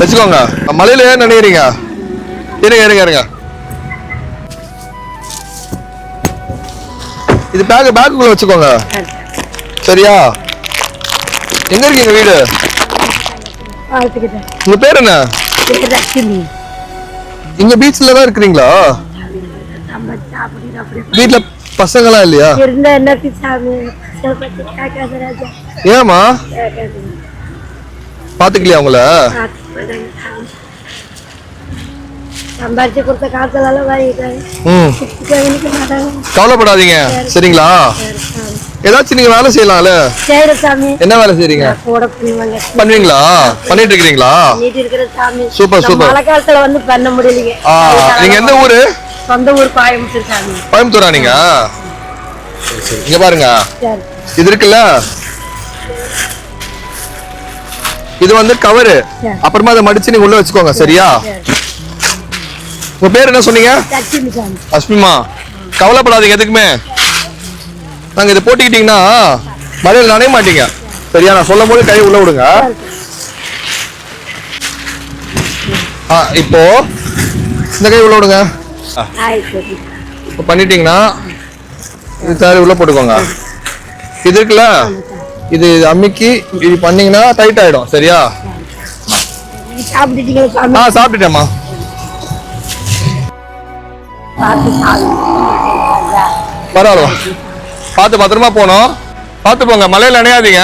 வச்சுக்கோங்க. மலையில ஏன் நினைக்கிறீங்க. இருங்க இருங்க இருங்க. இது பேக் பேக்குக்குள்ள வச்சுக்கோங்க. சரியா? எங்க இருக்கீங்க வீடு? உங்க பேர் என்ன? இங்க பீச்ல தான் இருக்கிறீங்களா? வீட்ல பசங்களாம் இல்லையா? ஏமா பாத்துக்கலையா உங்கள? சம்பாரிச்சு கொடுத்த காசெல்லாம் வாங்கிட்டாங்க கவலைப்படாதீங்க. சரிங்களா? ஏதாச்சும் நீங்க வேலை செய்யலாம்ல? என்ன வேலை செய்றீங்க? பண்ணுவீங்களா? பண்ணிட்டு இருக்கீங்களா சூப்பர், சூப்பர். மழை காலத்துல வந்து பண்ண முடியலைங்க. நீங்க எந்த ஊரு? சொந்த ஊர் கோயம்புத்தூர் கோயம்புத்தூரா நீங்க. இங்க பாருங்க. இது இருக்குல்ல? இது வந்து கவரு. அப்புறமா அதை மடிச்சு நீங்க உள்ள வச்சுக்கோங்க சரியா? சரி உங்க பேர் என்ன சொன்னீங்க? அஸ்மிமா. கவலைப்படாதீங்க எதுக்குமே. நாங்க இதை போட்டுக்கிட்டீங்கன்னா மழையில் நனைய மாட்டீங்க. சரியா? நான் சொல்லும் போது கை உள்ள விடுங்க. ஆ இப்போ இந்த கை உள்ள விடுங்க. இப்போ பண்ணிட்டீங்கன்னா இது உள்ள போட்டுக்கோங்க. இது இருக்குல்ல? இது அம்மிக்கு இது பண்ணீங்கன்னா டைட் ஆயிடும் சரியா? ஆ சாப்பிட்டுட்டேம்மா. பரவாயில்ல. பார்த்து பத்திரமா போகணும். பார்த்து போங்க மலையில் நினையாதீங்க.